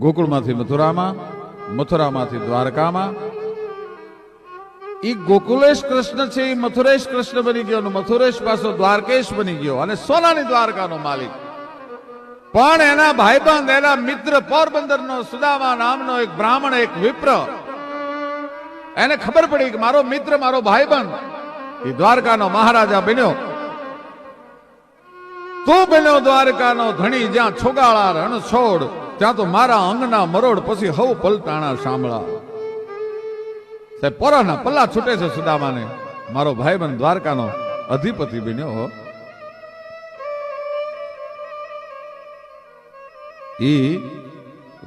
ગોકુળમાંથી મથુરામાં, મથુરામાંથી દ્વારકામાં. એ ગોકુલેશ કૃષ્ણ છે એ મથુરેશ કૃષ્ણ બની ગયો મથુરેશ પાછો દ્વારકેશ બની ગયો અને સોનાની દ્વારકાનો માલિક. પણ એના ભાઈબંધ, એના મિત્ર પોરબંદરનો સુદામા નામનો એક બ્રાહ્મણ, એક વિપ્ર. એને ખબર પડી કે મારો મિત્ર, મારો ભાઈબંધ એ દ્વારકાનો મહારાજા બન્યો. તું બન્યો દ્વારકાનો ધણી, જ્યાં છોગાળા રણ છોડ ત્યાં તો મારા અંગના મરોડ પછી હવ પલટાણા સાંભળા. સાહેબ, પોરાના પલ્લા છૂટે છે સુદામાને. મારો ભાઈ બન દ્વારકાનો અધિપતિ બન્યો ઈ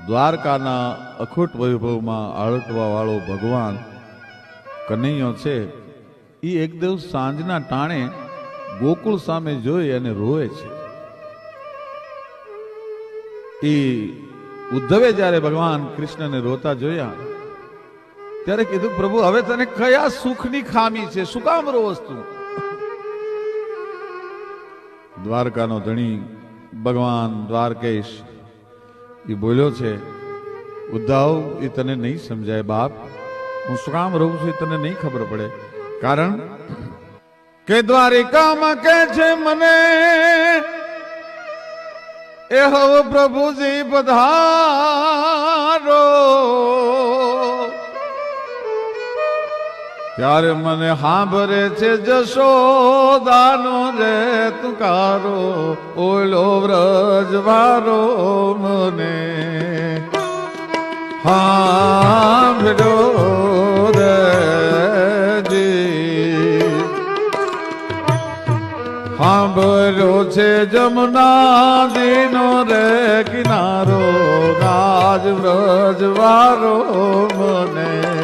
દ્વારકાના અખૂટ વૈભવમાં આળટવા વાળો ભગવાન કનૈયો છે. એ એક દિવસ સાંજના ટાણે ગોકુળ સામે જોઈ અને રોવે છે. ઈ ઉદ્ધવે જ્યારે ભગવાન કૃષ્ણને રોતા જોયા, ત્યારે કીધું, પ્રભુ, હવે તને કયા સુખની ખામી છે? શું કામ રોવસ તું દ્વારકાનો ધણી ભગવાન દ્વારકેશ એ બોલ્યો છે, ઉદ્ધવ, એ તને નહીં સમજાય બાપ. હું શું કામ રહું છું એ તને નહીં ખબર પડે. કારણ કે દ્વારિકામાં કે છે, મને એ હવ પ્રભુજી પધારો. ત્યારે મને હાંભરે છે જશોદાનો રે, તુકારો ઓલો વ્રજ વારો મને. સાંભળ્યો સાંભળ્યો છે જમુના દીનો રે કિનારો ગાજ વ્રજ વારો મને.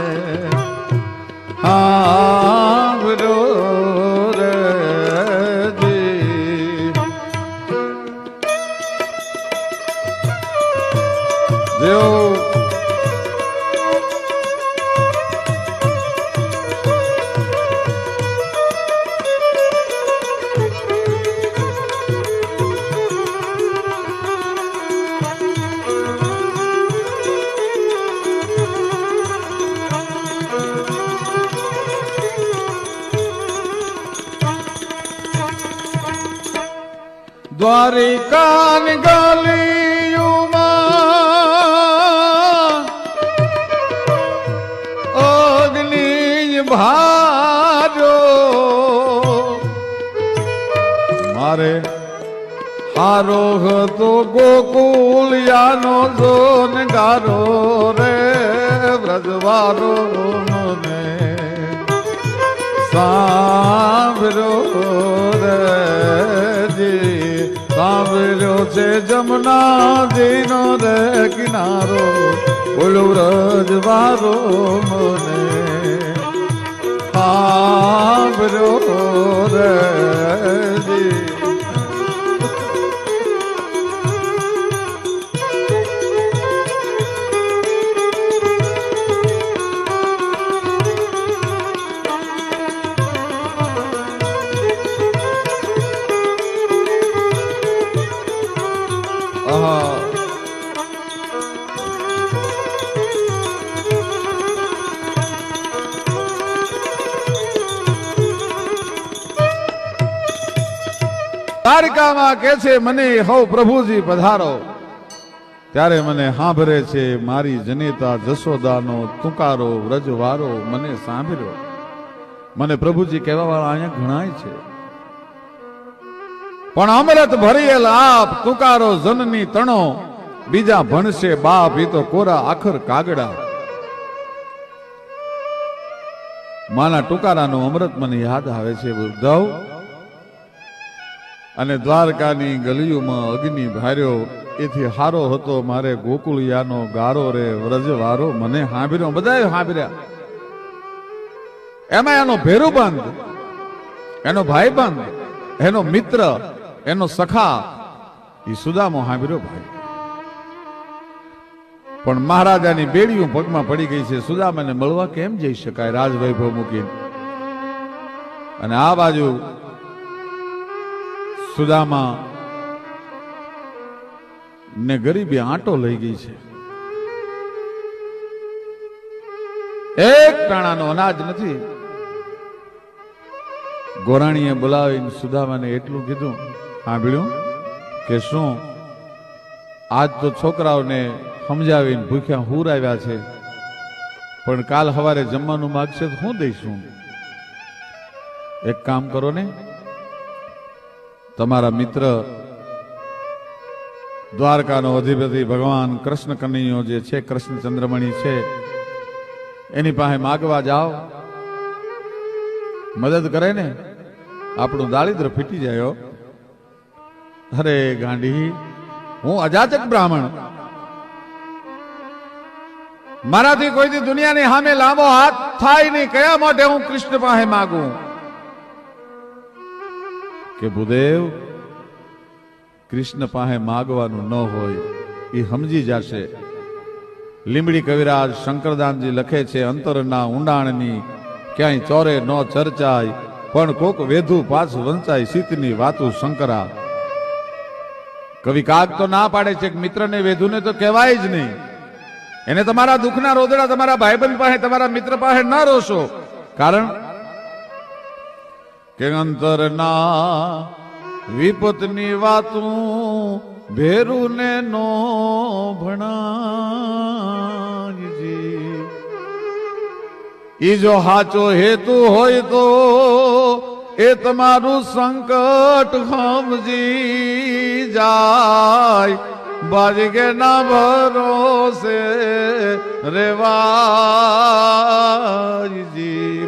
દ્વારિકાની ગલિયુમાં અગ્નિ ભાજો. મારે હારો હતો ગોકુલિયાનો જોન ગારો રે વ્રજવારો મને સાંભરો રે. સાંભળ્યો છે દિનો રે કિનારો બોલો વ્રજ વારો મને. સાંભળ્યો રે દ્વારકામાં કે છે, મને હો પ્રભુજી પધારો. ત્યારે મને સાંભળે છે, મારી જનેતા જશોદાનો તુકારો વ્રજવારો મને સાંભળ્યો. મને પ્રભુજી કહેવા વાળા અહીંયા ઘણાય છે. પણ અમૃત ભરેલ આપ તુકારો જનની તણો, બીજા ભણશે બાપ એ તો કોરા આખર કાગડા. માના ટુકારાનો અમૃત મને યાદ આવે છે ઉદ્ધવ અને દ્વારકાની ગલીઓમાં અગ્નિ ભાર્યો. એથી હારો હતો મારે ગોકુળિયાનો ગારો રે, વ્રજવારો મને હાંભર્યો. બધા હાંભર્યા. એમાં એનો ભેરુબંધ એનો ભાઈ બંધ, એનો મિત્ર, એનો સખા. એ સુદામો હાંભર્યો ભાઈ. પણ મહારાજાની બેડીઓ પગમાં પડી ગઈ છે. સુદામાને મળવા કેમ જઈ શકાય? રાજવૈભવ મૂકીને. અને આ બાજુ સુદામા ને ગરીબી આંટો લઈ ગઈ છે. એક ટાણાનો અનાજ નથી. ગોરાણીએ બોલાવીને સુદામાને એટલું કીધું, સાંભળ્યું? કે શું? આજ તો છોકરાઓને સમજાવીને ભૂખ્યા હુરાવ્યા છે. પણ કાલ સવારે જમવાનું માગશે તો હું દઈશું. એક કામ કરો ને તમારા મિત્ર દ્વારકાનો અધિપતિ ભગવાન કૃષ્ણ કનૈયો જે છે, કૃષ્ણ ચંદ્રમણી છે, એની પાસે માગવા જાઓ. મદદ કરે ને? આપણું દારિદ્ર ફીટી જાય અરે ગાંડી, હું અજાચક બ્રાહ્મણ. મારાથી કોઈથી દુનિયાની સામે લાંબો હાથ થાય નહીં, કયા માટે હું કૃષ્ણ પાસે માગું? કે ભૂદેવ, કૃષ્ણ પાસે માગવાનું ન હોય, એ સમજી જશે. લીંબડી કવિરાજ શંકરદાનજી લખે છે, અંતરના ઊંડાણની ક્યાંય ચોરે ન ચર્ચાય, પણ કોક વેધુ પાછું વંચાય સીતની વાતું શંકરા. કવિ કાગ તો ના પાડે છે કે મિત્રને વેધુને તો કહેવાય જ નહીં. એને તમારા દુઃખના રોદડા તમારા ભાઈબંધ પાસે, તમારા મિત્ર પાસે ન રોશો. કારણ કે અંતરના વિપતની વાતું ભેરું ને નો ભણાજી ઈ જો હાચો હેતુ હોય તો એ તમારું સંકટ સમજી જાય. બાજગે ના ભરોસે રેવાજી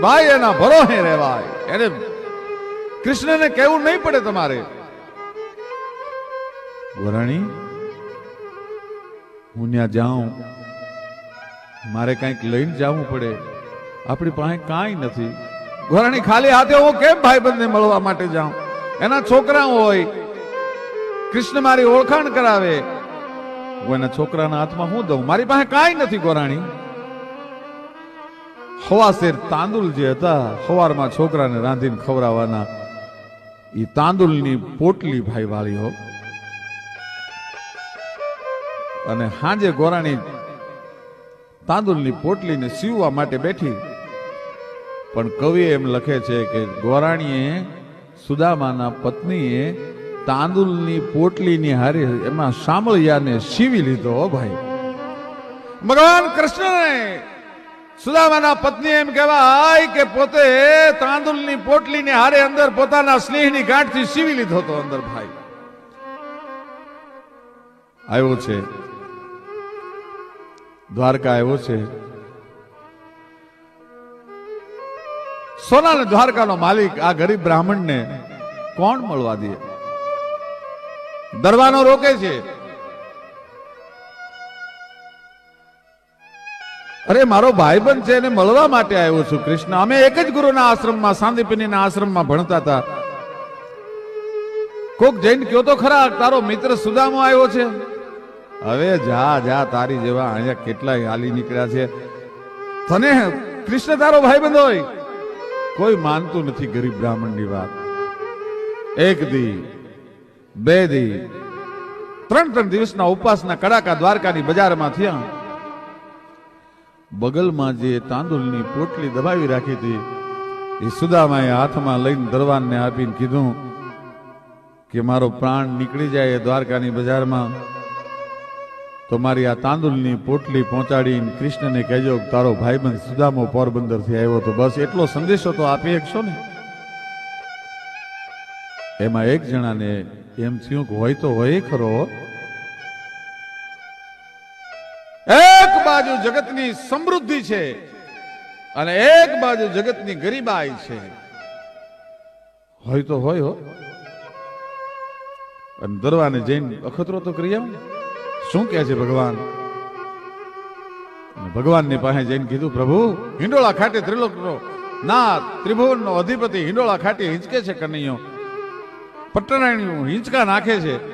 ભાઈ, એના ભરોસે રેવાય એને કૃષ્ણને કહેવું નહીં પડે તમારે. ગોરાણી હું ત્યાં જાઉં. મારે કંઈક લઈને જવું પડે. આપણી પાસે કાંઈ નથી. ગોરાણી ખાલી હાથે હું કેમ ભાઈબંધને મળવા માટે જાઉં? એના છોકરા હોય. કૃષ્ણ મારી ઓળખાણ કરાવે. હું એના છોકરાના હાથમાં હું દઉં? મારી પાસે કાંઈ નથી ગોરાણી હવાસેર તાંદુલ જે હતા સવારમાં છોકરાને રાંધીને ખવડાવવાના. એ તાંદુલની પોટલી ભાઈ વાળી હો. અને હાંજે ગોરાણી તાંદુલની પોટલીને સીવવા માટે બેઠી. પણ કવિ એમ લખે છે કે ગોરાણીએ સુદામાના પત્નીએ તાંદુલની પોટલીની હારી એમાં સાંભળિયાને સીવી લીધો ભાઈ. ભગવાન કૃષ્ણને સુદામાના પત્ની એમ કહેવાય કે પોતે તાંદુલની પોટલીને હારે અંદર પોતાના સ્નેહની ગાંઠથી સીવી લીધો હતો અંદર ભાઈ. આવ્યો છે. દ્વારકા આવ્યો છે. સોના દ્વારકાનો માલિક આ ગરીબ બ્રાહ્મણને કોણ મળવા દે? દરવાનો રોકે છે. અરે, મારો ભાઈબંધ છે એને મળવા માટે આવ્યો છું, કૃષ્ણ. અમે એક જ ગુરુના આશ્રમમાં, સાંદીપનીના આશ્રમમાં ભણતા હતા. કોક જૈન કયો તો ખરા, તારો મિત્ર સુદામો આવ્યો છે. હવે જા જા, તારી જેવા અહીંયા કેટલા હાલી નીકળ્યા છે. તને કૃષ્ણ તારો ભાઈબંધ હોય? કોઈ માનતું નથી ગરીબ બ્રાહ્મણની વાત. એક દી, બે દી, ત્રણ ત્રણ દિવસના ઉપવાસના કડાકા દ્વારકાની બજારમાં થયા. બગલમાં જે તાંદુલની પોટલી દબાવી રાખી હતી, એ સુદામાએ હાથમાં લઈને દરવાનને આપીને કીધું કે મારો પ્રાણ નીકળી જાય દ્વારકાની બજારમાં. તો મારી આ તાંદુલની પોટલી પહોંચાડીને કૃષ્ણને કહેજો તારો ભાઈબંધ સુદામો પોરબંદરથી આવ્યો તો બસ એટલો સંદેશો તો આપી શકશો ને? એમાં એક જણાને એમ થયું કે હોય તો હોય ખરો જગતની સમૃદ્ધિ છે અને એક બાજુ જગતની ગરીબાઈ છે. હોય તો હોય હો. અને દરવાને જઈને અખતરો તો કરી આવો શું કહે છે ભગવાન? ભગવાનની પાસે જઈને કીધું, પ્રભુ, હિંડોળા ખાતે ત્રિલોકનો ના ત્રિભુવનનો અધિપતિ હિંડોળા ખાટે હિંચકે છે કનૈયો. પટ્ટરાણીઓ હિંચકા નાખે છે.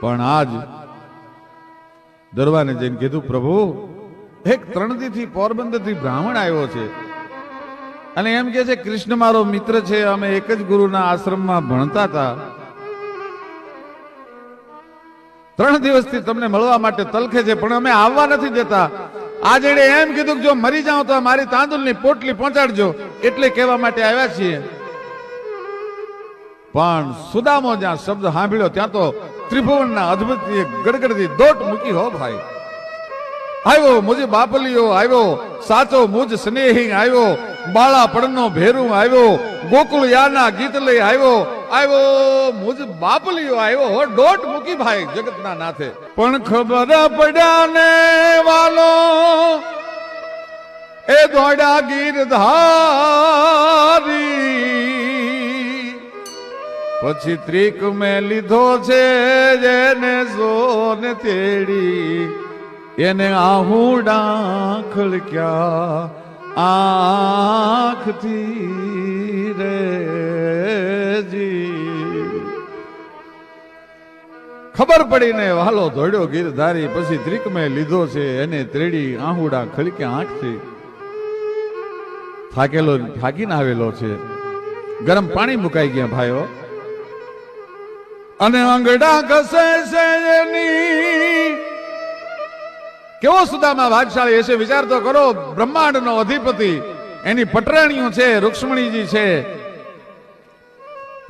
પણ આજ દરવાને જઈને કીધું, પ્રભુ, એક ત્રણદીથી પોરબંદરથી બ્રાહ્મણ આવ્યો છે. અને એમ કે છે, કૃષ્ણ મારો મિત્ર છે, અમે એક જ ગુરુના આશ્રમમાં ભણતા હતા. ત્રણ દિવસથી તમને મળવા માટે તલખે છે, પણ અમે આવવા નથી દેતા. આજે એણે એમ કીધું કે જો મરી જાઓ તો મારી તાંદુલની પોટલી પહોંચાડજો. એટલે કહેવા માટે આવ્યા છીએ. પણ સુદામો જ્યાં શબ્દ સાંભળ્યો, ત્યાં તો ત્રિભુવનના અદભુત ગડગડતી દોટ મૂકી, હો ભાઈ, આવ્યો મુજ બાપલિયો, આવ્યો સાચો મુજ સ્નેહી, આવ્યો બાળા ભેરું, આવ્યો ગોકુળ યાના ગીત લઈ આવ્યો આવ્યો મુજ બાપલીઓ આવ્યો હો ડોટ મૂકી ભાઈ જગતના નાથે. પણ ખબર પડ્યા ને વાલો, એ દોડા ગીરધારી પછી ત્રિક મેં લીધો છે જેને સોને તેડી. એને આહુડા ખળક્યા આંખથી રે જી ખબર પડીને વાલો ધોડ્યો ગીરધારી, પછી ત્રિક મેં લીધો છે એને ત્રેડી આહુડા ખળક્યા આંખથી. થાકેલો, થાકીને આવેલો છે. ગરમ પાણી મુકાઈ ગયા ભાઈઓ. અને અંગડા ઘસે છે કેવો સુદામા ભાગશાળી હશે? વિચાર તો કરો, બ્રહ્માંડનો અધિપતિ. એની પટરાણીઓ છે, રૂક્ષ્મણીજી છે.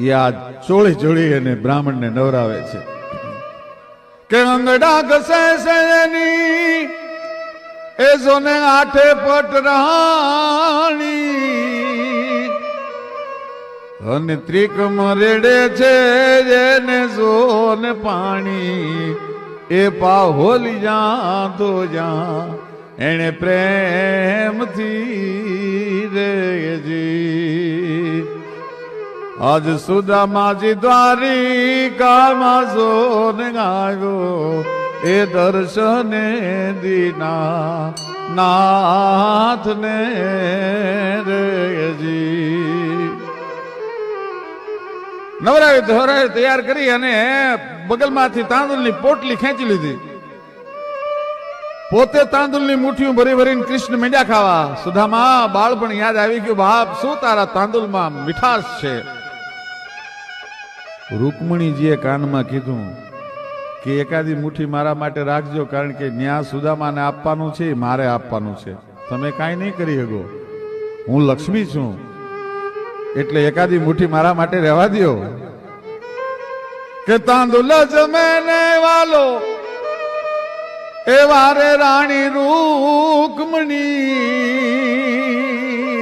એ આ ચોળી ચોળી અને બ્રાહ્મણને નવરાવે છે. કે અંગડા ઘસે છે એની. એ સોને આઠે પટરાણી. અને ત્રિકમ રેડે છે જેને સોને પાણી. એ પાહોલી જા તો જા એને પ્રેમથી રેજી. આજ સુદામાજી દ્વારિકામાં સોને ગાયો. એ દર્શને દીના નાથને રેજી. નવરાવી ધોરાવી તૈયાર કરી અને બગલમાંથી તાંદુલની પોટલી ખેંચી લીધી. પોતે તાંદુલની મુઠ્ઠીઓ ભરી ભરીને કૃષ્ણ મીંડા ખાવા. સુધામા બાળપણ યાદ આવી ગયું, બાપ, શું તારા તાંદુલમાં મીઠાશ છે? રૂકમણીજીએ કાનમાં કીધું કે એકાદી મુઠ્ઠી મારા માટે રાખજો, કારણ કે ન્યા સુદામાને આપવાનું છે મારે આપવાનું છે. તમે કાંઈ નહીં કરી શકો. હું લક્ષ્મી છું. એટલે એકાદી મુઠ્ઠી મારા માટે રહેવા દો કે તાંદુલ જમે ને વાલો એ વારે રાણી રૂકમણી.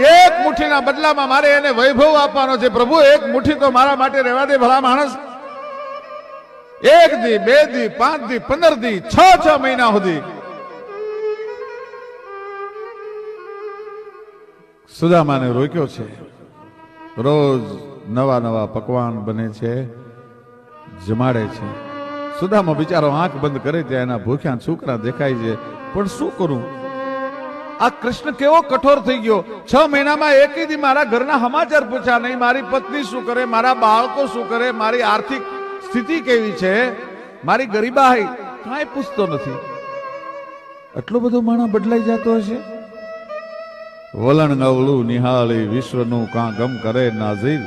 એક મુઠ્ઠીના બદલામાં મારે એને વૈભવ આપવાનો છે. પ્રભુ, એક મુઠ્ઠી તો મારા માટે રહેવા દે ભલા માણસ. એક દી, બે દી, પાંચ દી, પંદર દી, છ છ મહિના સુધી. સુદામાને રોક્યો છે. રોજ નવા નવા પકવાન બને છે, જમાડે છે. સુદામા બિચારો આંખ બંધ કરે ત્યાં એના ભૂખ્યા છોકરા દેખાય છે. પણ શું કરું? આ કૃષ્ણ કેવો કઠોર થઈ ગયો. છ મહિનામાં એક દી મારા ઘરના સમાચાર પૂછ્યા, નહીં, મારી પત્ની શું કરે? મારા બાળકો શું કરે? મારી આર્થિક સ્થિતિ કેવી છે? મારી ગરીબાઈ? કાંઈ પૂછતો નથી. આટલો બધો માણસ બદલાઈ જતો હશે? વલણ નવલું નિહાળી વિશ્વનું કાં ગમ કરે નાઝીર?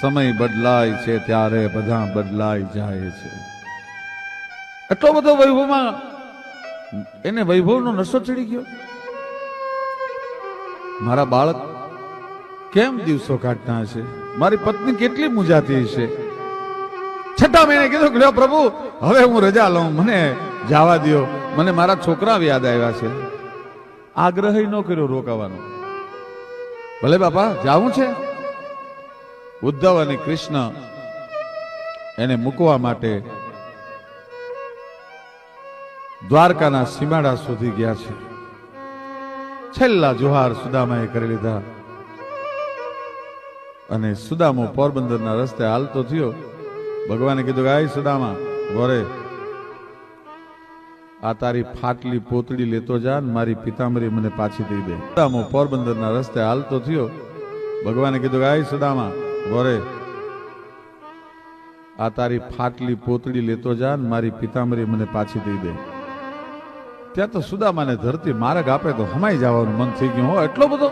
સમય બદલાય છે ત્યારે બધા બદલાઈ જાય છે. એટલો બધો વૈભવમાં એને વૈભવનો નશો ચડી ગયો? મારા બાળક કેમ દિવસો કાઢતા હશે? મારી પત્ની કેટલી મુજાતી હશે? છઠ્ઠા મહિને કીધું કે પ્રભુ, હવે હું રજા લઉં. મને જવા દ્યો. મને મારા છોકરા યાદ આવ્યા છે. આગ્રહ ન કર્યો રોકાવાનો. ભલે બાપા, જાવું છે? ઉદ્ધવ અને કૃષ્ણ એને મૂકવા માટે દ્વારકાના સીમાડા સુધી ગયા છે. છેલ્લા જોહાર સુદામાએ કરી લીધા. અને સુદામો પોરબંદરના રસ્તે હાલતો થયો. ભગવાને કીધું કે, આય સુદામા, ગોરે. આ તારી ફાટલી પોતડી લેતો જા મારી પિતાંબરી મને પાછી દઈ દે. સુદામો પોરબંદરના રસ્તે હાલતો થયો. ભગવાને કીધું આય સુદામા ગોરે આ તારી ફાટલી પોતડી લેતો જા મારી પિતાંબરી મને પાછી દઈ દે. ત્યાં તો સુદામાને ધરતી માર્ગ આપે તો હમાઈ જવાનું મન થઈ ગયું હો. એટલો બધો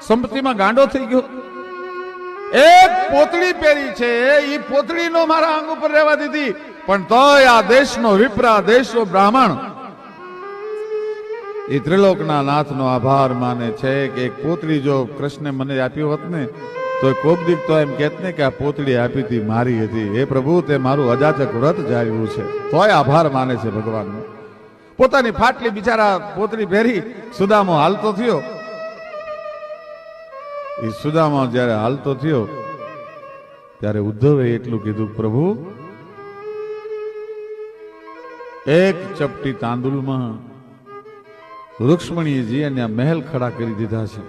સંપત્તિમાં ગાંડો થઈ ગયો. એક પોતળી પહેરી છે એ પોતળીનો મારા અંગ ઉપર રહેવા દીધી. પણ તોય આ દેશનો વિપરા દેશનો બ્રાહ્મણ. એ ત્રિલોકના નાથનો આભાર માને છે કે એક પોતળી જો કૃષ્ણે મને આપી હોત ને, તો કોપદીપ તો એમ કહેત ને કે આ પોતળી આપી હતી, મારી હતી. એ પ્રભુ, તે મારું અજાચક વ્રત જાળવ્યું છે. તોય આભાર માને છે ભગવાનનો. પોતાની ફાટલી બિચારા પોતળી પહેરી સુદામો હાલતો થયો. એ સુદામો જ્યારે હાલતો થયો, ત્યારે ઉદ્ધવે એટલું કીધું, પ્રભુ, એક ચપટી તાંદુલમાં રૂક્ષ્મણીજી અને મહેલ ખડા કરી દીધા છે.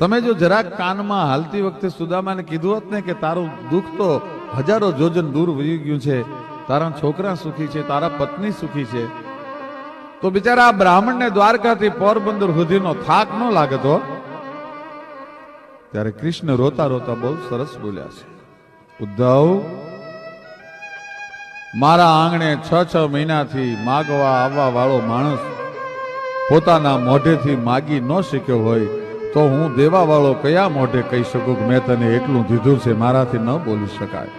તમે જો જરાક કાનમાં હાલતી વખતે સુદામાને કીધું હોત ને કે તારું દુઃખ તો હજારો જોજન દૂર વહી ગયું છે, તારા છોકરા સુખી છે, તારા પત્ની સુખી છે તો બિચારા આ બ્રાહ્મણને દ્વારકાથી પોરબંદર સુધીનો થાક ન લાગતો ત્યારે કૃષ્ણ રોતા રોતા બહુ સરસ બોલ્યા છે. ઉદ્ધવ, મારા આંગણે છ છ મહિનાથી માગવા આવવા વાળો માણસ પોતાના મોઢેથી માગી ન શીખ્યો હોય તો હું દેવા વાળો કયા મોઢે કહી શકું કે મેં તને એટલું દીધું છે, મારાથી ન બોલી શકાય?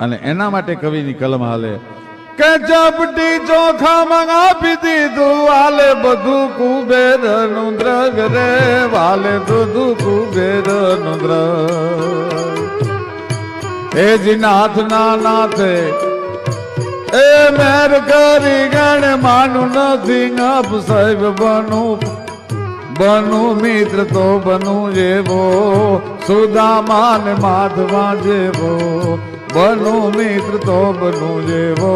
અને એના માટે કવિની કલમ હાલે કે ચપટી ચોખા માં આપી દીધું, વાલે બધું કુબેરનું દ્રવ્ય રે, વાલે બધું કુબેરનું દ્રવ્ય એ જી નાથ ના નાથે, એ મેર કરી ગણ માનું નથી ગપ સાહેબ બનું. બનું મિત્ર તો બનું જેવો, સુદામાન માધવા જેવો. બનું મિત્ર તો બનું જેવો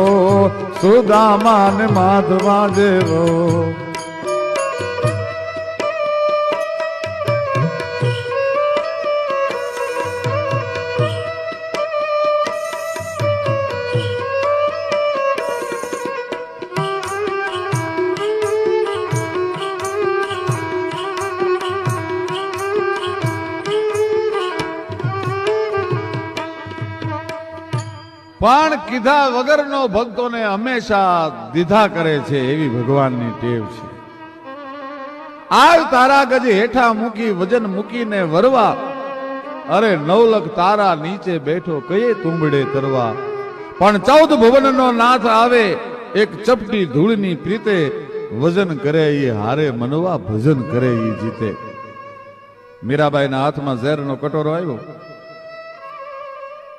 સુદામાન માધવા જેવો. કીધા વગરનો ભક્તોને હંમેશા દીધા કરે છે એવી ભગવાનની ટેવ છે. આવ તારા ગજ હેઠા મૂકી, વજન મૂકીને વરવા. અરે નવલખ તારા નીચે બેઠો, કયે તુંબડે તરવા? પણ ચૌદ ભુવનનો નાથ આવે, એક ચપટી ધૂળની પ્રીતે વજન કરે એ હારે મનવા, ભજન કરે એ જીતે. મીરાબાઈના હાથમાં ઝેરનો કટોરો આવ્યો.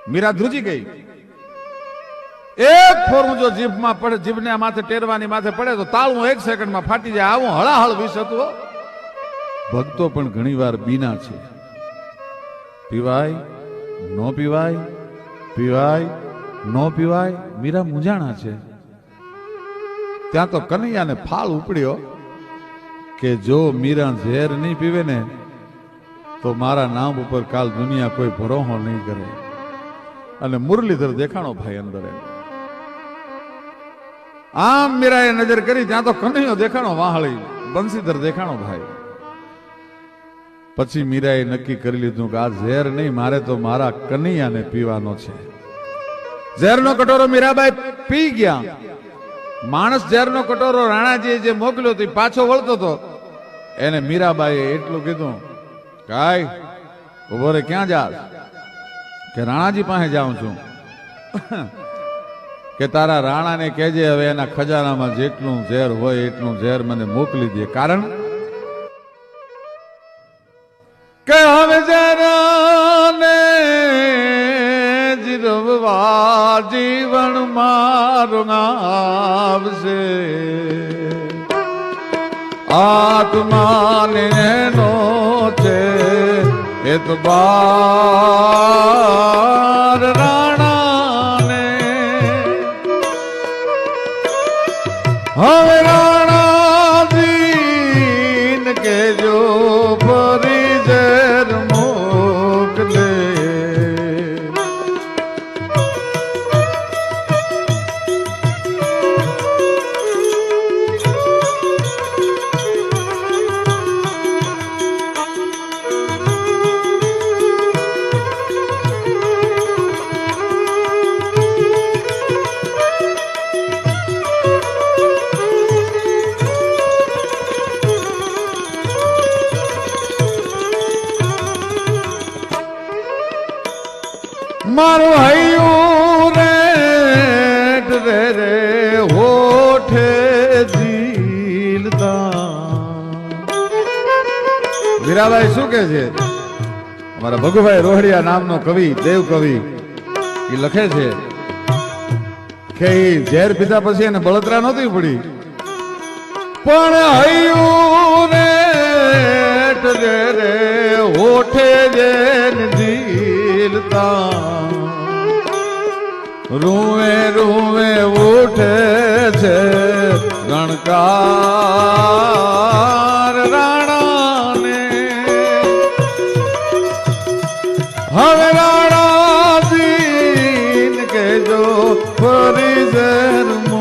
મીરા ધ્રુજી ગઈ. એક ફોરું જો જીભમાં પડે, જીભને માથે ટેરવાની માથે પડે તો તાળું એક સેકન્ડમાં ફાટી જાય. આવું હળાહળ વિષ હતું ભક્તો પણ ઘણીવાર બીના છે. પીવાય, ન પીવાય પીવાય, ન પીવાય, મીરા મૂંઝાણા છે. ત્યાં તો કનૈયાને ફાળ ઉપડ્યો કે જો મીરા ઝેર નહીં પીવે ને, તો મારા નામ ઉપર કાલ દુનિયા કોઈ ભરોહો નહીં કરે. અને મુરલીધર દેખાણો ભાઈ અંદર એમ. આમ મીરાએ નજર કરી, ત્યાં તો કનૈયો દેખાણો વાહળી, બંસીધર દેખાણો ભાઈ. પછી મીરાએ નક્કી કરી લીધું કે આ ઝેર નહીં, મારે તો મારા કનૈયાને પીવાનો છે. ઝેરનો કટોરો મીરાબાઈ પી ગયા. માણસ ઝેરનો કટોરો રાણાજીએ જે મોકલ્યો હતો પાછો વળતો હતો. એને મીરાબાઈએ એટલું કીધું કાય ઊભો રે, ક્યાં જા કે રાણાજી પાસે જાઉં છું. કે તારા રાણાને કહેજે, હવે એના ખજાનામાં જેટલું ઝેર હોય, એટલું ઝેર મને મોકલી દે. કારણ? કે હવે જરાને જીરવવા જીવન મારું આવશે આત્માને નો છે, એ તો બાર હીરાભાઈ શું કે છે? અમારા ભગુભાઈ રોહડિયા નામનો કવિ દેવ કવિ એ લખે છે કે ઝેર પીધા પછી એને બળતરા નહોતી પડી. પણ હૈયું ને રે હોઠે જેન જીલતા રૂવે રૂવે ઉઠે છે રણકાર રાણા દીન કે જો ફરી જન્મ